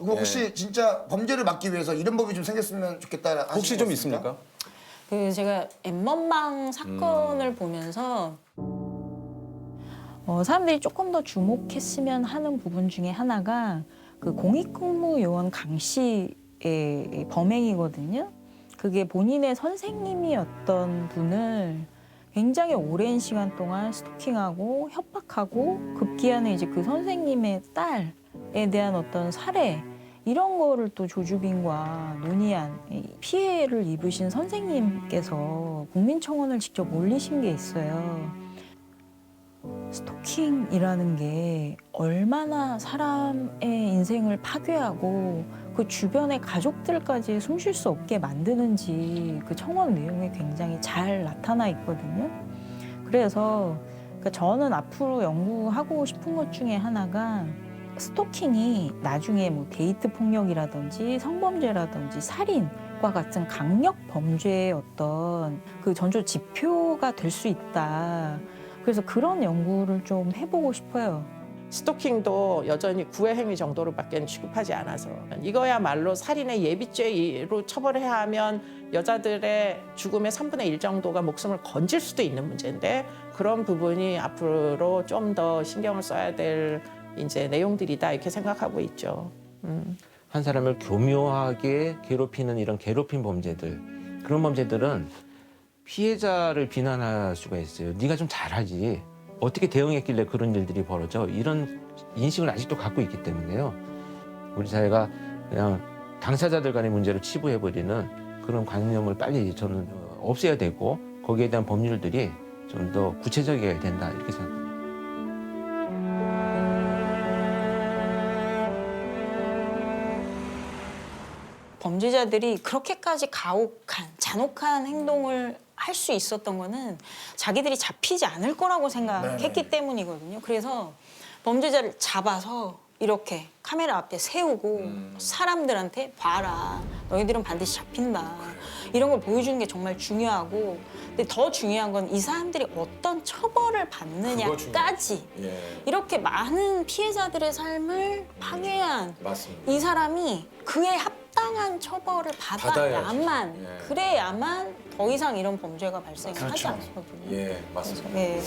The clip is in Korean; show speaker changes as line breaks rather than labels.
그거 혹시 진짜 범죄를 막기 위해서 이런 법이 좀 생겼으면 좋겠다 하시는
혹시
거
좀 있습니까?
그 제가 엠번방 사건을
음.
보면서 어, 사람들이 조금 더 주목했으면 하는 부분 중에 하나가 그 공익근무 요원 강 씨의 범행이거든요. 그게 본인의 선생님이었던 분을 굉장히 오랜 시간 동안 스토킹하고 협박하고 급기야는 이제 그 선생님의 딸에 대한 어떤 살해 이런 거를 또 조주빈과 논의한 이 피해를 입으신 선생님께서 국민청원을 직접 올리신 게 있어요. 스토킹이라는 게 얼마나 사람의 인생을 파괴하고 그 주변의 가족들까지 숨 쉴 수 없게 만드는지 그 청원 내용에 굉장히 잘 나타나 있거든요. 그래서 그러니까 저는 앞으로 연구하고 싶은 것 중에 하나가 스토킹이 나중에 뭐 데이트 폭력이라든지 성범죄라든지 살인과 같은 강력 범죄의 어떤 그 전조 지표가 될 수 있다. 그래서 그런 연구를 좀 해보고 싶어요.
스토킹도 여전히 구애 행위 정도로밖에 취급하지 않아서 이거야말로 살인의 예비죄로 처벌해야 하면 여자들의 죽음의 3분의 1 정도가 목숨을 건질 수도 있는 문제인데 그런 부분이 앞으로 좀 더 신경을 써야 될 이제 내용들이다 이렇게 생각하고 있죠. 음.
한 사람을 교묘하게 괴롭히는 이런 괴롭힘 범죄들 그런 범죄들은 피해자를 비난할 수가 있어요. 네가 좀 잘하지. 어떻게 대응했길래 그런 일들이 벌어져? 이런 인식을 아직도 갖고 있기 때문에요. 우리 사회가 그냥 당사자들 간의 문제를 치부해버리는 그런 관념을 빨리 저는 없애야 되고 거기에 대한 법률들이 좀 더 구체적이어야 된다 이렇게 생각합니다.
범죄자들이 그렇게까지 가혹한 잔혹한 행동을 할 수 있었던 거는 자기들이 잡히지 않을 거라고 생각했기 때문이거든요. 그래서 범죄자를 잡아서 이렇게 카메라 앞에 세우고 사람들한테 봐라. 너희들은 반드시 잡힌다. 이런 걸 보여주는 게 정말 중요하고 근데 더 중요한 건 이 사람들이 어떤 처벌을 받느냐까지
예,
이렇게 많은 피해자들의 삶을 파괴한
맞습니다.
이 사람이 그에 합당한 처벌을 받아야만.
예.
그래야만 더 이상 이런 범죄가 발생하지
그렇죠.
않거든요.
예, 맞습니다.
네.